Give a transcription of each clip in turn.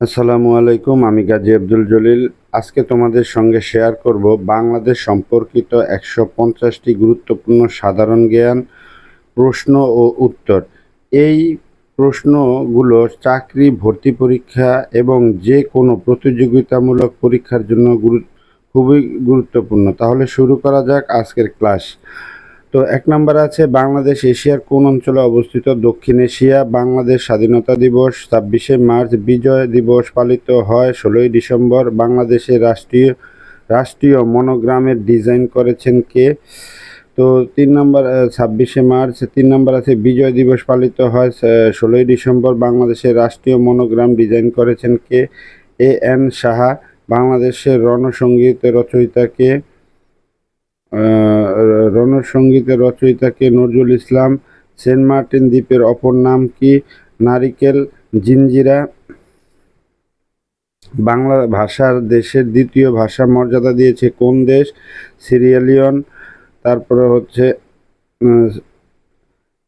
আসসালামু আলাইকুম, আমি গাজী আব্দুল জলিল। আজকে তোমাদের সঙ্গে শেয়ার করব বাংলাদেশ সম্পর্কিত একশো পঞ্চাশটি গুরুত্বপূর্ণ সাধারণ জ্ঞান, প্রশ্ন ও উত্তর। এই প্রশ্নগুলো চাকরি, ভর্তি পরীক্ষা এবং যে কোনো প্রতিযোগিতামূলক পরীক্ষার জন্য গুরু খুবই গুরুত্বপূর্ণ। তাহলে শুরু করা যাক আজকের ক্লাস তো এক নম্বর আছে, বাংলাদেশ এশিয়ার কোন অঞ্চলে অবস্থিত? দক্ষিণ এশিয়া, বাংলাদেশ স্বাধীনতা দিবস, ছাব্বিশে মার্চ, বিজয় দিবস পালিত হয় ষোলোই ডিসেম্বর। বাংলাদেশের রাষ্ট্রীয় রাষ্ট্রীয় মনোগ্রামের ডিজাইন করেছেন কে? তো তিন নম্বর ছাব্বিশে মার্চ, তিন নম্বর আছে, বিজয় দিবস পালিত হয় ষোলোই ডিসেম্বর। বাংলাদেশের রাষ্ট্রীয় মনোগ্রাম ডিজাইন করেছেন কে? A N Saha. বাংলাদেশের রণসঙ্গীত রচয়িতাকে রণসঙ্গীতের রচয়িতাকে নজরুল ইসলাম, সেন্ট মার্টিন দ্বীপের অপর নাম কি? নারিকেল জিঞ্জিরা বাংলা ভাষার দেশের দ্বিতীয় ভাষা মর্যাদা দিয়েছে কোন দেশ? সিরিয়ালিয়ন। তারপরে হচ্ছে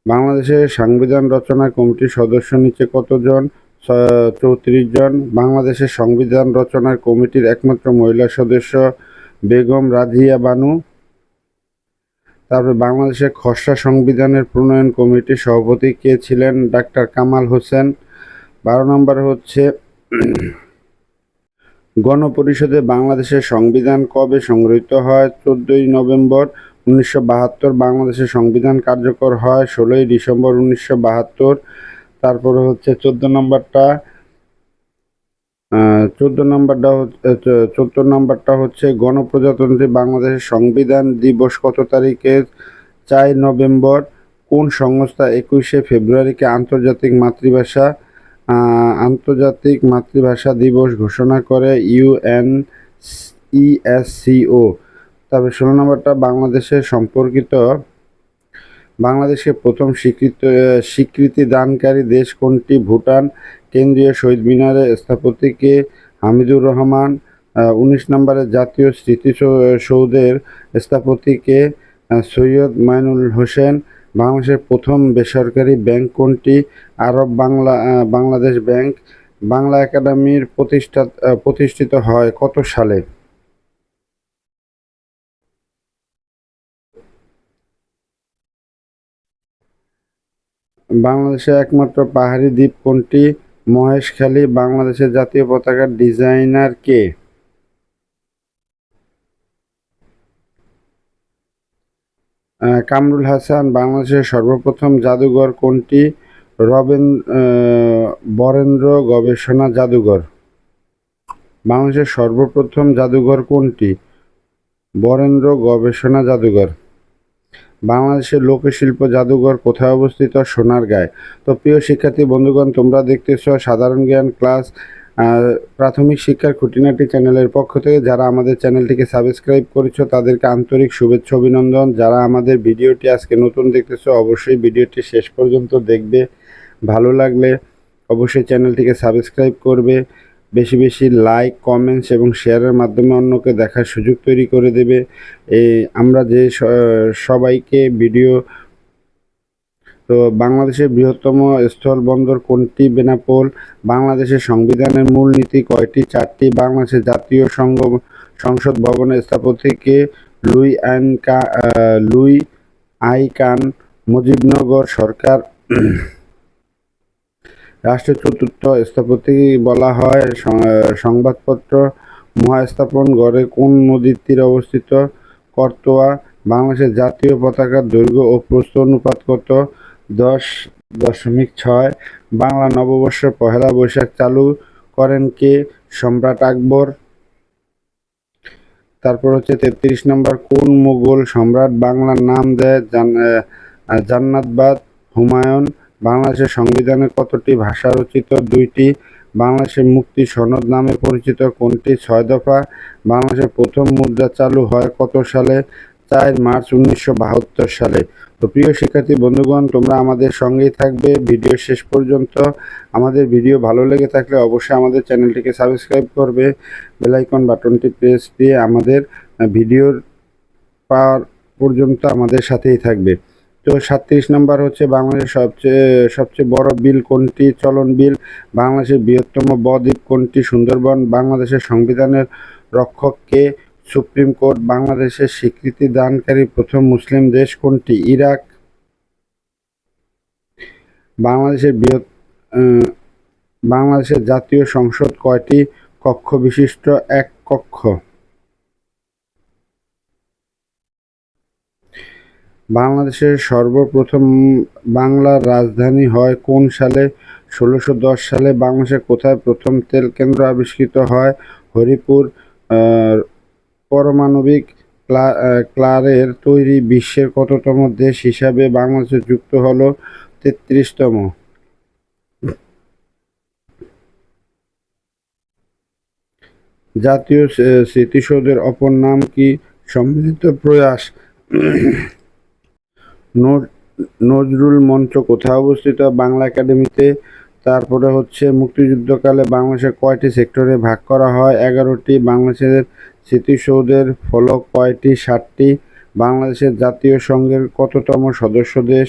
বাংলাদেশের সংবিধান রচনা কমিটির সদস্য নিচে কতজন? চৌত্রিশ জন। বাংলাদেশের সংবিধান রচনার কমিটির একমাত্র মহিলা সদস্য বেগম রাজিয়া বানু। তারপরে বাংলাদেশের খসড়া সংবিধানের প্রণয়ন কমিটির সভাপতি কে ছিলেন? ডাক্তার কামাল হোসেন। বারো নম্বর হচ্ছে, গণপরিষদে বাংলাদেশের সংবিধান কবে সংগৃহীত হয়? চোদ্দোই নভেম্বর উনিশশো বাহাত্তর, বাংলাদেশের সংবিধান কার্যকর হয় ষোলোই ডিসেম্বর উনিশশো বাহাত্তর। তারপরে হচ্ছে, চোদ্দ নম্বরটা চোদ্দ নম্বরটা হচ্ছে চোদ্দ নম্বরটা হচ্ছে গণপ্রজাতন্ত্রী বাংলাদেশের সংবিধান দিবস কত তারিখে? চার নভেম্বর। কোন সংস্থা একুশে ফেব্রুয়ারিকে আন্তর্জাতিক মাতৃভাষা আন্তর্জাতিক মাতৃভাষা দিবস ঘোষণা করে? ইউএন ইএসসিও তারপরে ষোলো নম্বরটা বাংলাদেশের সম্পর্কিত বাংলাদেশকে প্রথম স্বীকৃত স্বীকৃতি দানকারী দেশ কোনটি? ভুটান। কেন্দ্রীয় শহীদ মিনারে স্থপতিকে হামিদুর রহমান উনিশ নম্বরে জাতীয় স্মৃতিসৌধের স্থপতিকে সৈয়দ মাইনুল হোসেন, বাংলাদেশের প্রথম বেসরকারি ব্যাংক কোনটি? আরব বাংলা বাংলাদেশ ব্যাংক, বাংলা একাডেমির প্রতিষ্ঠা প্রতিষ্ঠিত হয় কত সালে? বাংলাদেশের একমাত্র পাহাড়ি দ্বীপ কোনটি? মহেশখালী বাংলাদেশের জাতীয় পতাকার ডিজাইনার কে? কামরুল হাসান, বাংলাদেশের সর্বপ্রথম জাদুঘর কোনটি? রবেন বরেন্দ্র গবেষণা জাদুঘর। বাংলাদেশের সর্বপ্রথম জাদুঘর কোনটি? বরেন্দ্র গবেষণা জাদুঘর। বাংলাদেশের লোকশিল্প জাদুঘর কোথায় অবস্থিত? সোনারগাঁয় তো প্রিয় শিক্ষার্থী, বন্ধুগণ, তোমরা দেখতেছ সাধারণ জ্ঞান ক্লাস প্রাথমিক শিক্ষার খুঁটিনাটি চ্যানেলের পক্ষ থেকে। যারা আমাদের চ্যানেলটিকে সাবস্ক্রাইব করেছ, তাদেরকে আন্তরিক শুভেচ্ছা, অভিনন্দন। যারা আমাদের ভিডিওটি আজকে নতুন দেখতেছো, অবশ্যই ভিডিওটি শেষ পর্যন্ত দেখবে। ভালো লাগলে অবশ্যই চ্যানেলটিকে সাবস্ক্রাইব করবে। বেশি বেশি লাইক কমেন্টস এবং শেয়ারের মাধ্যমে অন্যকে দেখার সুযোগ তৈরি করে দেবে। আমরা যে সবাইকে ভিডিও তো বাংলাদেশের বৃহত্তম স্থলবন্দর কোনটি? বেনাপোল। বাংলাদেশের সংবিধানের মূলনীতি কয়টি? চারটি। বাংলাদেশের জাতীয় সংঘ, সংসদ ভবনের স্থপতিকে লুই আইন লুই আই কান, মুজিবনগর সরকার রাষ্ট্রের চতুর্থ স্থপতি বলা হয় সংবাদপত্র মহাস্থাপন গড়ে কোন নদীর তীরে অবস্থিত? করতোয়া, বাংলাদেশের জাতীয় পতাকার দৈর্ঘ্য ও প্রস্থ অনুপাত কত? দশ দশমিক ছয়। বাংলা নববর্ষ পহেলা বৈশাখ চালু করেন কে? সম্রাট আকবর। তারপর হচ্ছে তেত্রিশ নম্বর, কোন মুঘল সম্রাট বাংলার নাম দেয় জান্নাতবাদ, হুমায়ুন? বাংলাদেশের সংবিধানে কতটি ভাষা রচিত? দুইটি। বাংলাদেশের মুক্তি সনদ নামে পরিচিত। কোনটি? ছয় দফা। বাংলাদেশের প্রথম মুদ্রা চালু হয় কত সালে? চার মার্চ উনিশশো বাহাত্তর সালে। তো প্রিয় শিক্ষার্থী, বন্ধুগণ, তোমরা আমাদের সঙ্গেই থাকবে ভিডিও শেষ পর্যন্ত। আমাদের ভিডিও ভালো লেগে থাকলে অবশ্যই আমাদের চ্যানেলটিকে সাবস্ক্রাইব করবে। বেলাইকন বাটনটি প্রেস দিয়ে আমাদের ভিডিওর পাওয়ার পর্যন্ত আমাদের সাথেই থাকবে। তো সাতত্রিশ নম্বর হচ্ছে বাংলাদেশের সবচেয়ে সবচেয়ে বড় বিল কোনটি? চলন বিল, বাংলাদেশের বৃহত্তম বদ্বীপ কোনটি? সুন্দরবন, বাংলাদেশের সংবিধানের রক্ষক কে? সুপ্রিম কোর্ট, বাংলাদেশের স্বীকৃতি দানকারী প্রথম মুসলিম দেশ কোনটি? ইরাক, বাংলাদেশের বৃহৎ বাংলাদেশের জাতীয় সংসদ কয়টি? কক্ষ বিশিষ্ট, এক কক্ষ। বাংলাদেশের সর্বপ্রথম বাংলার রাজধানী হয় কোন সালে? ষোলোশো দশ সালে বাংলাদেশের কোথায় প্রথম তেল কেন্দ্র আবিষ্কৃত হয়? হরিপুর পারমাণবিক ক্লা- ক্লারের তৈরি বিশ্বের কততম দেশ হিসাবে বাংলাদেশে যুক্ত হলো? তেত্রিশতম। জাতীয় স্মৃতিসৌধের অপর নাম কি? সম্মিলিত প্রয়াস নজরুল মঞ্চ কোথায় অবস্থিত? বাংলা একাডেমিতে। তারপরে হচ্ছে মুক্তিযুদ্ধকালে বাংলাদেশের কয়টি সেক্টরে ভাগ করা হয়? এগারোটি। বাংলাদেশের স্মৃতিসৌধের ফলক কয়টি? ষাটটি। বাংলাদেশের জাতীয় সংঘের কততম সদস্য দেশ?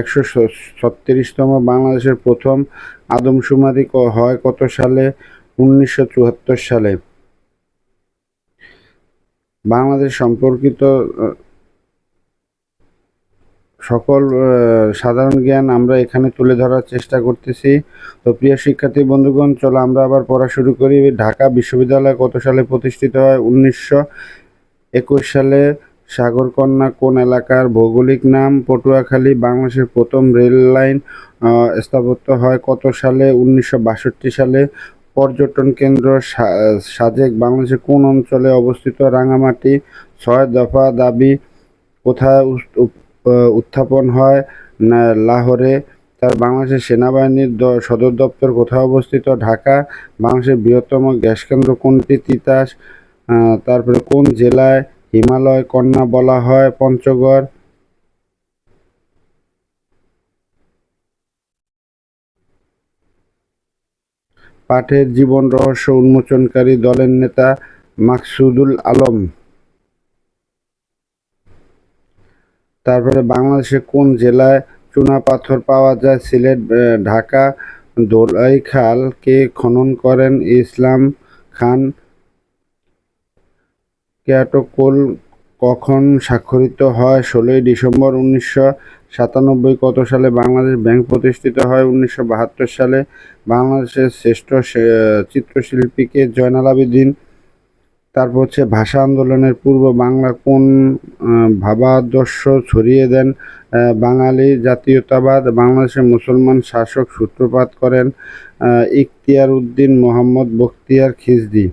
একশো ছত্রিশতম। বাংলাদেশের প্রথম আদমশুমারি হয় কত সালে? উনিশশো চুয়াত্তর সালে। বাংলাদেশ সম্পর্কিত সকল সাধারণ জ্ঞান আমরা এখানে তুলে ধরার চেষ্টা করতেছি। তো প্রিয় শিক্ষার্থী বন্ধুগণ, চলো আমরা আবার পড়া শুরু করি। ঢাকা বিশ্ববিদ্যালয় কত সালে প্রতিষ্ঠিত হয়? উনিশশো একুশ সালে সাগরকন্যা কোন এলাকার ভৌগোলিক নাম? পটুয়াখালী, বাংলাদেশের প্রথম রেল লাইন স্থাপত্য হয় কত সালে? উনিশশো বাষট্টি সালে পর্যটন কেন্দ্র সাজেক বাংলাদেশের কোন অঞ্চলে অবস্থিত রাঙামাটি? ছয় দফা দাবি, কোথায় উত্থাপন হয়। লাহোরে তার বাংলাদেশের সেনাবাহিনীর সদর দপ্তর কোথায় অবস্থিত? ঢাকা, বাংলাদেশের বৃহত্তম গ্যাস কেন্দ্র কোনটি? তিতাস তারপরে কোন জেলায় হিমালয় কন্যা বলা হয়? পঞ্চগড়। পাঠের জীবন রহস্য উন্মোচনকারী দলের নেতা মাকসুদুল আলম। তারপরে বাংলাদেশে কোন জেলায় চুনাপাথর পাওয়া যায়? সিলেট ঢাকা দোলাইখাল কে খনন করেন? ইসলাম খান ক্যাটোকোল কখন স্বাক্ষরিত হয়? ষোলোই ডিসেম্বর উনিশশো সাতানব্বই কত সালে বাংলাদেশ ব্যাংক প্রতিষ্ঠিত হয়? উনিশশো বাহাত্তর সালে বাংলাদেশের শ্রেষ্ঠ চিত্রশিল্পীকে জয়নাল আবেদিন তারপর হচ্ছে ভাষা আন্দোলনের পূর্ব বাংলা কোন ভাবাদর্শ ছড়িয়ে দেন বাঙালি জাতীয়তাবাদ, বাংলাদেশের মুসলমান শাসক সূত্রপাত করেন ইখতিয়ার উদ্দিন মোহাম্মদ বখতিয়ার খিজদি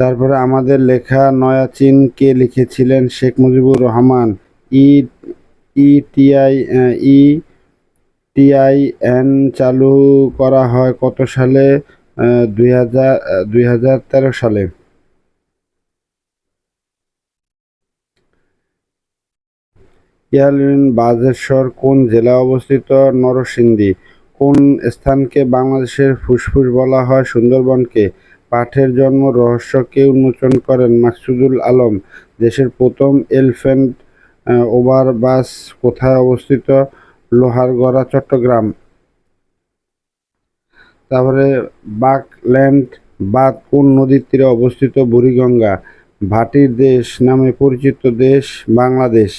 তারপরে আমাদের লেখা নয়া চীন কে লিখেছিলেন Sheikh Mujibur Rahman? E, ETI E TIN চালু করা হয় কত সালে? দুই হাজার সালে। ইয়ালিন বাজেশ্বর কোন জেলায় অবস্থিত? নরসিংদী। কোন স্থানকে বাংলাদেশের ফুসফুস বলা হয়? সুন্দরবনকে। পাঠের জন্ম, রহস্যকে উন্মোচন করেন মাকসুদুল আলম। দেশের প্রথম এলিফ্যান্ট ওভারবাস কোথায় অবস্থিত? লোহারগড়া, চট্টগ্রাম। তারপরে বাকল্যান্ড বাঁধ কোন নদীর তীরে অবস্থিত? বুড়িগঙ্গা। ভাটির দেশ নামে পরিচিত দেশ বাংলাদেশ।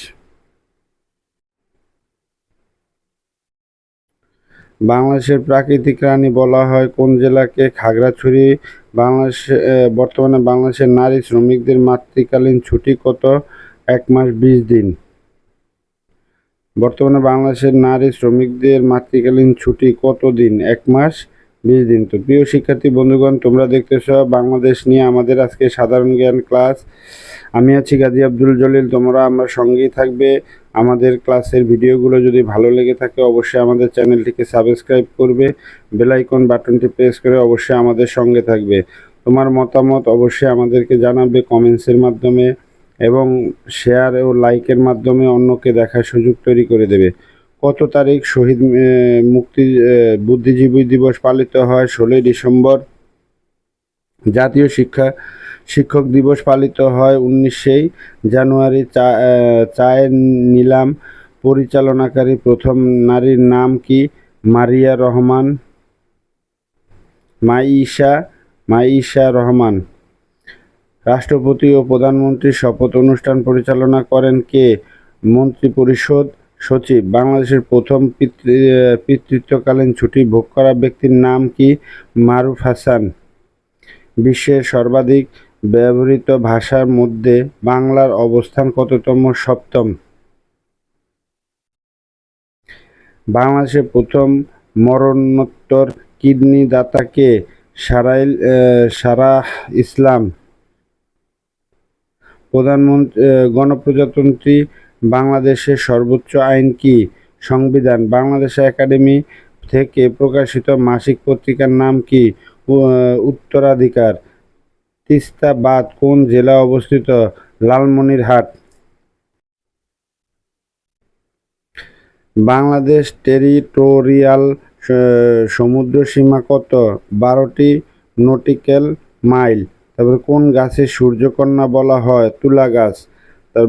বাংলাদেশের প্রাকৃতিক রানী বলা হয় কোন জেলাকে? খাগড়াছড়ি। বাংলাদেশ বর্তমানে বাংলাদেশের নারী শ্রমিকদের মাতৃকালীন ছুটি কত? এক মাস বিশ দিন। বর্তমানে বাংলাদেশের নারী শ্রমিকদের মাতৃকালীন ছুটি কত দিন? এক মাস। বিশ দিন তো প্রিয় শিক্ষার্থী, বন্ধুগণ, তোমরা দেখতেছ বাংলাদেশ নিয়ে আমাদের আজকে সাধারণ জ্ঞান ক্লাস। আমি আছি গাজী আব্দুল জলিল, তোমরা আমার সঙ্গেই থাকবে। আমাদের ক্লাসের ভিডিওগুলো যদি ভালো লেগে থাকে, অবশ্যই আমাদের চ্যানেলটিকে সাবস্ক্রাইব করবে। বেলাইকন বাটনটি প্রেস করে অবশ্যই আমাদের সঙ্গে থাকবে। তোমার মতামত অবশ্যই আমাদেরকে জানাবে কমেন্টসের মাধ্যমে এবং শেয়ার ও লাইকের মাধ্যমে অন্যকে দেখার সুযোগ তৈরি করে দেবে। কত তারিখ শহীদ মুক্তি বুদ্ধিজীবী দিবস পালিত হয়? ষোলোই ডিসেম্বর। জাতীয় শিক্ষা শিক্ষক দিবস পালিত হয় উনিশে জানুয়ারি। চা চায়ের নিলাম। পরিচালনাকারী প্রথম নারীর নাম কি? মারিয়া রহমান। মাইশা মাইশা রহমান। রাষ্ট্রপতি ও প্রধানমন্ত্রীর শপথ অনুষ্ঠান পরিচালনা করেন কে? মন্ত্রিপরিষদ। সচিব, বাংলাদেশের প্রথম পিতৃত্বকালীন ছুটি ভোগ করা ব্যক্তির নাম কি? মারুফ হাসান। বিশ্বের সর্বাধিক ব্যবহৃত ভাষার মধ্যে বাংলার অবস্থান কততম? সপ্তম। বাংলাদেশের প্রথম মরণোত্তর কিডনি দাতাকে সারাইল সারাহ ইসলাম। প্রধানমন্ত্রী গণপ্রজাতন্ত্রী বাংলাদেশের সর্বোচ্চ আইন কি? সংবিধান, বাংলাদেশ একাডেমি থেকে প্রকাশিত মাসিক পত্রিকার নাম কি? উত্তরাধিকার। তিস্তা বাদ কোন জেলা অবস্থিত? লালমনিরহাট। বাংলাদেশ টেরিটোরিয়াল সমুদ্র সীমা কত? বারোটি নটিক্যাল মাইল। তারপরে কোন গাছে সূর্যকন্যা বলা হয়? তুলা গাছ।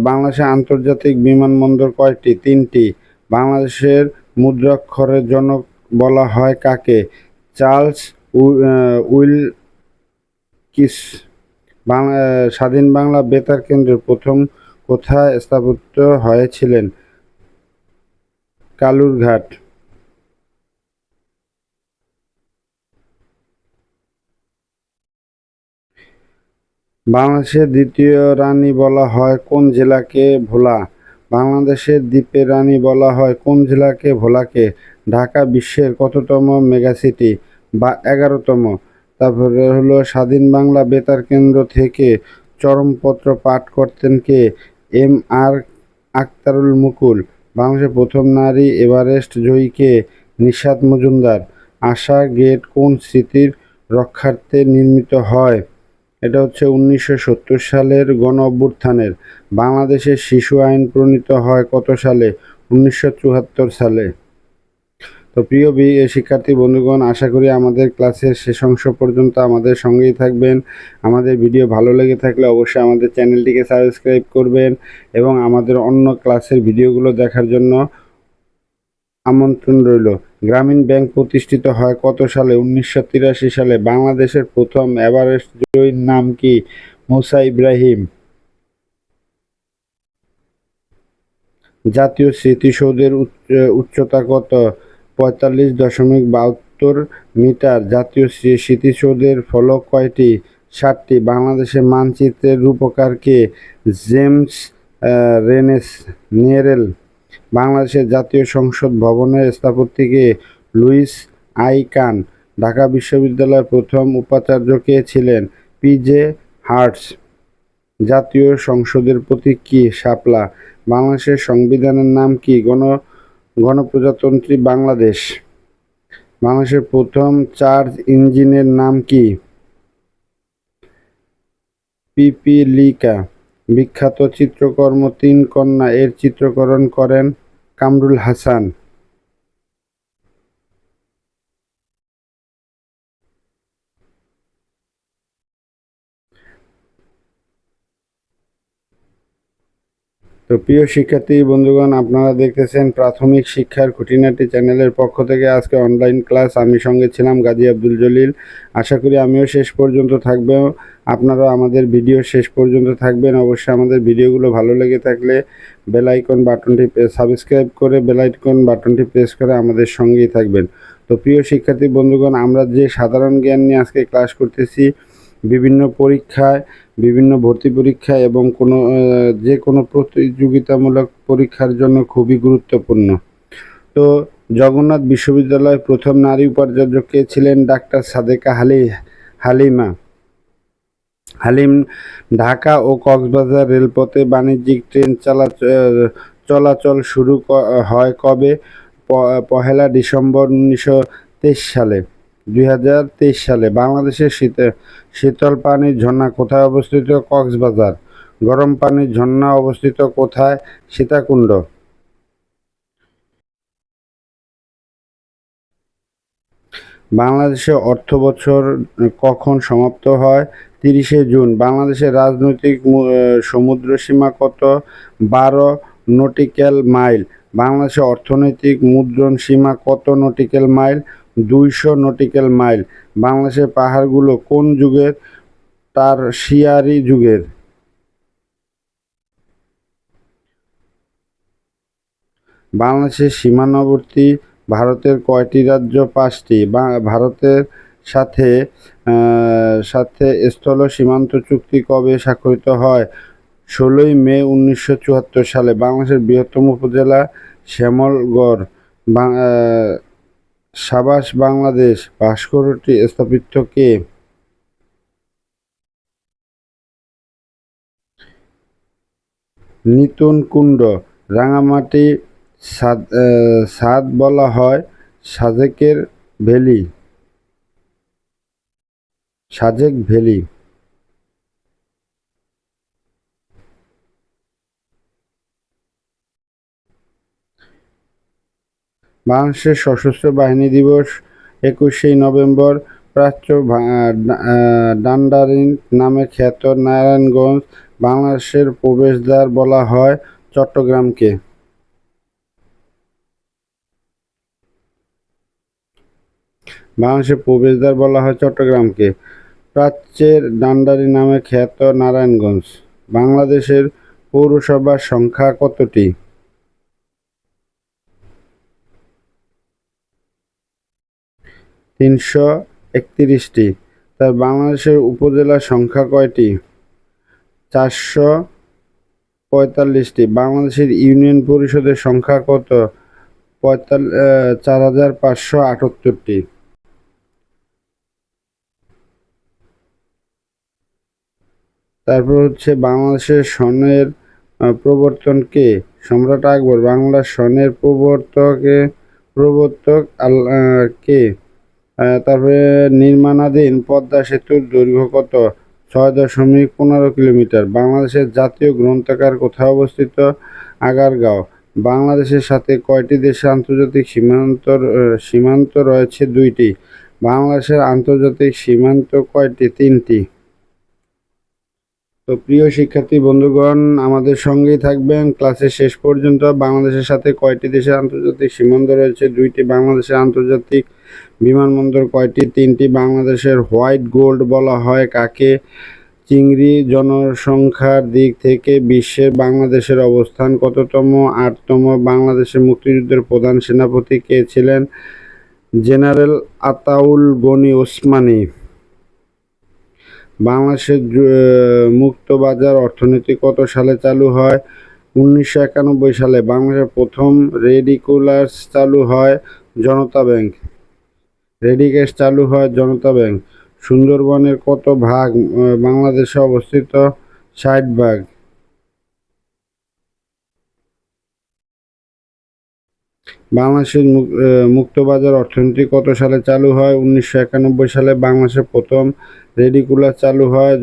বাংলাদেশের আন্তর্জাতিক বিমানবন্দর কয়টি? তিনটি। বাংলাদেশের মুদ্রাক্ষরের জনক বলা হয় কাকে? চার্লস উই- উইল কিস বাংলা, স্বাধীন বাংলা বেতার কেন্দ্রের প্রথম কোথায় স্থাপিত হয়েছিলেন? কালুরঘাট। বাংলাদেশের দ্বিতীয় রানী বলা হয় কোন জেলাকে ভোলা? বাংলাদেশের দ্বীপের রানী বলা হয় কোন জেলাকে ভোলাকে? ঢাকা বিশ্বের কততম মেগাসিটি বা এগারোতম? তারপরে হলো স্বাধীন বাংলা বেতার কেন্দ্র থেকে চরমপত্র পাঠ করতেন কে? এম আর আক্তারুল মুকুল। বাংলাদেশের প্রথম নারী এভারেস্ট জয়ীকে নিশাত মজুমদার। আশা গেট কোন স্মৃতির রক্ষার্থে নির্মিত হয়? এটা হচ্ছে উনিশশো সত্তর সালের গণ অভ্যুত্থানের। বাংলাদেশের শিশু আইন প্রণীত হয় কত সালে? উনিশশো চুয়াত্তর সালে। তো প্রিয় বি- শিক্ষার্থী, বন্ধুগণ, আশা করি আমাদের ক্লাসের শেষ অংশ পর্যন্ত আমাদের সঙ্গেই থাকবেন। আমাদের ভিডিও ভালো লেগে থাকলে অবশ্যই আমাদের চ্যানেলটিকে সাবস্ক্রাইব করবেন এবং আমাদের অন্য ক্লাসের ভিডিওগুলো দেখার জন্য আমন্ত্রণ রইল। গ্রামীণ ব্যাংক প্রতিষ্ঠিত হয় কত সালে? উনিশশো তিরাশি সালে বাংলাদেশের প্রথম এভারেস্ট জয়ীর নাম কি? মুসা ইব্রাহিম। জাতীয় স্মৃতিসৌধের উচ্চ- উচ্চতা কত? পঁয়তাল্লিশ দশমিক বাহাত্তর মিটার। জাতীয় স্মৃতিসৌধের ফলক কয়টি? ষাটটি বাংলাদেশের মানচিত্রের রূপকার কে? জেমস রেনেস নিয়েরেল বাংলাদেশের জাতীয় সংসদ ভবনের স্থপতিকে লুইস আই কান ঢাকা বিশ্ববিদ্যালয়ের প্রথম উপাচার্য কে ছিলেন পিজে হার্টস জাতীয় সংসদের প্রতীক কি? শাপলা। বাংলাদেশের সংবিধানের নাম কি? গণ, গণপ্রজাতন্ত্রী বাংলাদেশ। বাংলাদেশের প্রথম চার্জ ইঞ্জিনের নাম কি? পিপিলিকা। বিখ্যাত চিত্রকর্ম তিন কন্যা এর চিত্রকরণ করেন কামরুল হাসান। তো প্রিয় শিক্ষার্থী, বন্ধুগণ, আপনারা দেখতেছেন প্রাথমিক শিক্ষার খুঁটিনাটি চ্যানেলের পক্ষ থেকে আজকে অনলাইন ক্লাস আমি সঙ্গে ছিলাম গাজী আব্দুল জলিল। আশা করি আমিও শেষ পর্যন্ত থাকবেও আপনারাও আমাদের ভিডিও শেষ পর্যন্ত থাকবেন। অবশ্যই আমাদের ভিডিওগুলো ভালো লেগে থাকলে বেল আইকন বাটনটি সাবস্ক্রাইব করে বেল আইকন বাটনটি প্রেস করে আমাদের সঙ্গেই থাকবেন। তো প্রিয় শিক্ষার্থী, বন্ধুগণ, আমরা যে সাধারণ জ্ঞান নিয়ে আজকে ক্লাস করতেছি, বিভিন্ন পরীক্ষায় বিভিন্ন ভর্তি পরীক্ষা এবং কোনো যে কোনো প্রতিযোগিতামূলক পরীক্ষার জন্য খুবই গুরুত্বপূর্ণ। তো জগন্নাথ বিশ্ববিদ্যালয়ের প্রথম নারী উপাচার্য কে ছিলেন? ডাক্তার সাদেকা হালি, হালিমা। হালিম ঢাকা ও কক্সবাজার রেলপথে বাণিজ্যিক ট্রেন চালাচ- চলাচল শুরু হয় কবে? পহেলা ডিসেম্বর উনিশশো তেইশ সালে। দুই হাজার তেইশ সালে বাংলাদেশের শীত শীতল পানির ঝর্ণা কোথায় অবস্থিত? কক্সবাজার। গরম পানির ঝর্ণা অবস্থিত কোথায়? সীতাকুণ্ড। বাংলাদেশে অর্থ বছর কখন সমাপ্ত হয়? তিরিশে জুন। বাংলাদেশের রাজনৈতিক সমুদ্র সীমা কত? বারো নটিক্যাল মাইল। বাংলাদেশের অর্থনৈতিক মুদ্রণ সীমা কত নটিক্যাল মাইল? দুইশো নটিক্যাল মাইল। বাংলাদেশের পাহাড়গুলো কোন যুগের? তার শিয়ারি যুগের। বাংলাদেশের সীমানবর্তী ভারতের কয়টি রাজ্য? পাঁচটি। ভারতের সাথে সাথে স্থল সীমান্ত চুক্তি কবে স্বাক্ষরিত হয়? ষোলোই মে উনিশশো চুয়াত্তর সালে বাংলাদেশের বৃহত্তম উপজেলা শ্যামলগড়। সাবাস বাংলাদেশ ভাস্কর্যটি স্থাপিত কে? নিতুন কুণ্ড, রাঙামাটি, সাদ বলা হয় সাজেকের ভ্যালি সাজেক ভ্যালি বাংলাদেশের সশস্ত্র বাহিনী দিবস একুশে নভেম্বর প্রাচ্য ডান্ডারিন নামে খ্যাত নারায়ণগঞ্জ বাংলাদেশের প্রবেশদ্বার বলা হয় চট্টগ্রামকে। বাংলাদেশের প্রবেশদ্বার বলা হয় চট্টগ্রামকে। প্রাচ্যের ডান্ডারি নামে খ্যাত নারায়ণগঞ্জ। বাংলাদেশের পৌরসভার সংখ্যা কতটি? তিনশো একত্রিশটি। তার বাংলাদেশের উপজেলার সংখ্যা কয়টি? চারশো পঁয়তাল্লিশটি। বাংলাদেশের ইউনিয়ন পরিষদের সংখ্যা কত? পঁয়তাল্লিশ চার হাজার পাঁচশো আটাত্তরটি। তারপর হচ্ছে বাংলাদেশের সনের আহ, প্রবর্তন কে? সম্রাট আকবর। বাংলার সনের প্রবর্তকে প্রবর্তক কে? তারপরে নির্মাণাধীন পদ্মা সেতুর দৈর্ঘ্য কত? ছয় দশমিক পনেরো কিলোমিটার। বাংলাদেশের জাতীয় গ্রন্থাগার কোথায় অবস্থিত? আগারগাঁও। বাংলাদেশের সাথে কয়টি দেশের আন্তর্জাতিক সীমান্ত সীমান্ত রয়েছে? দুইটি। বাংলাদেশের আন্তর্জাতিক সীমান্ত কয়টি? তিনটি। তো প্রিয় শিক্ষার্থী, বন্ধুগণ, আমাদের সঙ্গেই থাকবেন ক্লাসের শেষ পর্যন্ত। বাংলাদেশের সাথে কয়টি দেশের আন্তর্জাতিক সীমান্ত রয়েছে? দুইটি বাংলাদেশের আন্তর্জাতিক বিমানবন্দর, কয়টি? তিনটি বাংলাদেশের হোয়াইট গোল্ড বলা হয়। কাকে? চিংড়ি জনসংখ্যার দিক থেকে বিশ্বের বাংলাদেশের অবস্থান কততম? আটতম বাংলাদেশের মুক্তিযুদ্ধের প্রধান সেনাপতি কে ছিলেন? জেনারেল আতাউল গনি ওসমানী। বাংলাদেশের মুক্ত বাজার অর্থনীতি কত সালে চালু হয়? উনিশশো একানব্বই সালে বাংলাদেশের প্রথম রেডিকুলার্স চালু হয় জনতা ব্যাংক। রেডিকেস চালু হয় জনতা ব্যাংক। সুন্দরবনের কত ভাগ বাংলাদেশে অবস্থিত? ষাট ভাগ। বাংলাদেশের মুক্তবাজার অর্থনীতি কত সালে চালু হয়? উনিশশো একানব্বই সালে বাংলাদেশের প্রথম রেডিকুলার চালু হয়।